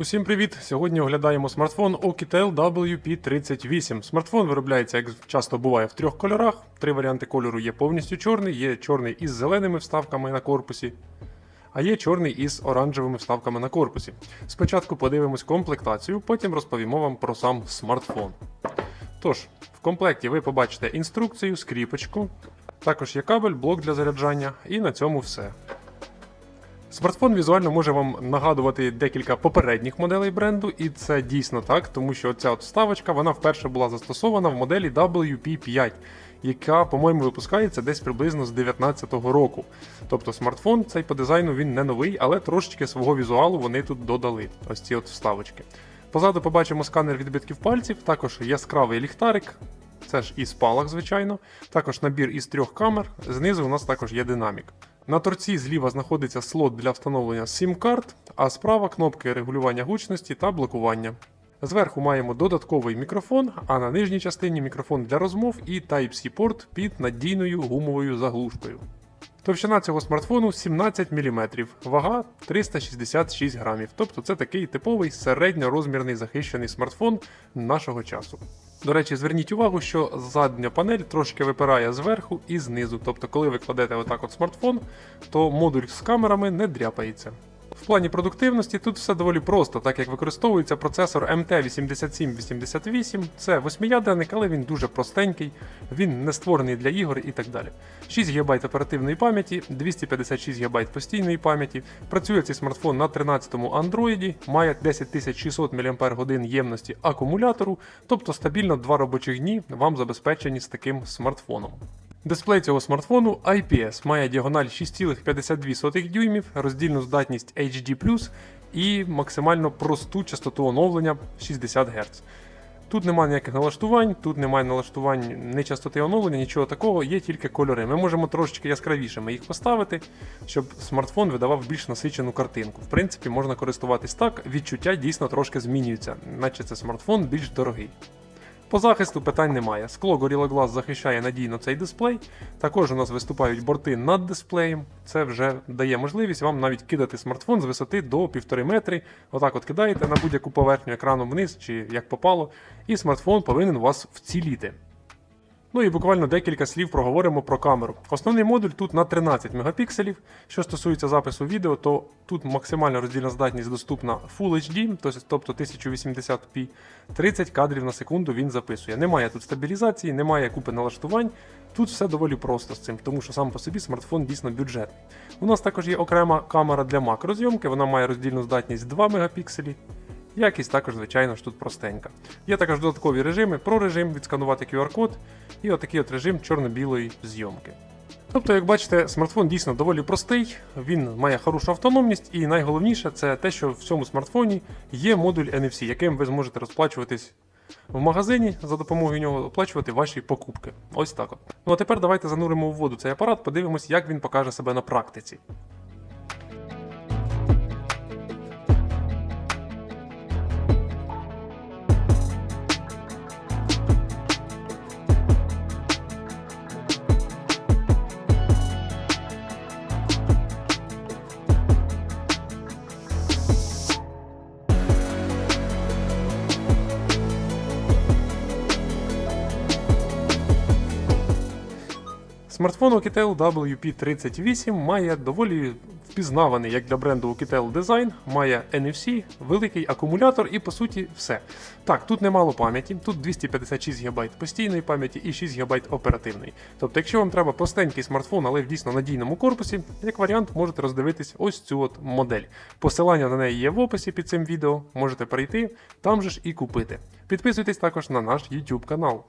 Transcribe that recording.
Усім привіт! Сьогодні оглядаємо смартфон Oukitel WP38. Смартфон виробляється, як часто буває, в трьох кольорах. Три варіанти кольору є повністю чорний, є чорний із зеленими вставками на корпусі, а є чорний із оранжевими вставками на корпусі. Спочатку подивимось комплектацію, потім розповімо вам про сам смартфон. Тож, в комплекті ви побачите інструкцію, скріпочку, також є кабель, блок для заряджання, і на цьому все. Смартфон візуально може вам нагадувати декілька попередніх моделей бренду, і це дійсно так, тому що ця вставочка вона вперше була застосована в моделі WP5, яка, по-моєму, випускається десь приблизно з 2019 року. Тобто смартфон цей по дизайну він не новий, але трошечки свого візуалу вони тут додали. Ось ці от вставочки. Позаду побачимо сканер відбитків пальців, також яскравий ліхтарик. Це ж і спалах, звичайно. Також набір із трьох камер. Знизу у нас також є динамік. На торці зліва знаходиться слот для встановлення SIM-карт, а справа кнопки регулювання гучності та блокування. Зверху маємо додатковий мікрофон, а на нижній частині мікрофон для розмов і Type-C порт під надійною гумовою заглушкою. Товщина цього смартфону 17 мм, вага 366 грамів. Тобто це такий типовий середньорозмірний захищений смартфон нашого часу. До речі, зверніть увагу, що задня панель трошки випирає зверху і знизу. Тобто, коли ви кладете отак от смартфон, то модуль з камерами не дряпається. В плані продуктивності тут все доволі просто, так як використовується процесор MT8788. Це восьмиядерник, але він дуже простенький, він не створений для ігор і так далі. 6 ГБ оперативної пам'яті, 256 ГБ постійної пам'яті. Працює цей смартфон на 13-му Android, має 10600 мАч ємності акумулятору, тобто стабільно 2 робочих дні вам забезпечені з таким смартфоном. Дисплей цього смартфону IPS має діагональ 6,52 дюймів, роздільну здатність HD+, і максимально просту частоту оновлення 60 Гц. Тут немає ніяких налаштувань, тут немає налаштувань ні частоти оновлення, нічого такого, є тільки кольори. Ми можемо трошечки яскравішими їх поставити, щоб смартфон видавав більш насичену картинку. В принципі, можна користуватись так, відчуття дійсно трошки змінюються, наче це смартфон більш дорогий. По захисту питань немає. Скло Gorilla Glass захищає надійно цей дисплей. Також у нас виступають борти над дисплеєм. Це вже дає можливість вам навіть кидати смартфон з висоти до 1,5 метри. Отак от кидаєте на будь-яку поверхню екрану вниз чи як попало, і смартфон повинен вас вціліти. Ну і буквально декілька слів проговоримо про камеру. Основний модуль тут на 13 мегапікселів. Що стосується запису відео, то тут максимальна роздільна здатність доступна Full HD, тобто 1080p, 30 кадрів на секунду він записує. Немає тут стабілізації, немає купи налаштувань. Тут все доволі просто з цим, тому що сам по собі смартфон дійсно бюджетний. У нас також є окрема камера для макрозйомки, вона має роздільну здатність 2 мегапікселі. Якість також, звичайно ж, тут простенька. Є також додаткові режими, про режим відсканувати QR-код і отакий от режим чорно-білої зйомки. Тобто, як бачите, смартфон дійсно доволі простий, він має хорошу автономність, і найголовніше це те, що в цьому смартфоні є модуль NFC, яким ви зможете розплачуватись в магазині за допомогою нього оплачувати ваші покупки. Ось так от. Ну а тепер давайте зануримо в воду цей апарат, подивимось, як він покаже себе на практиці. Смартфон Oukitel WP38 має доволі впізнаваний як для бренду Oukitel дизайн, має NFC, великий акумулятор і по суті все. Так, тут немало пам'яті, тут 256 ГБ постійної пам'яті і 6 ГБ оперативної. Тобто, якщо вам треба простенький смартфон, але в дійсно надійному корпусі, як варіант, можете роздивитись ось цю от модель. Посилання на неї є в описі під цим відео, можете перейти, там же ж і купити. Підписуйтесь також на наш YouTube канал.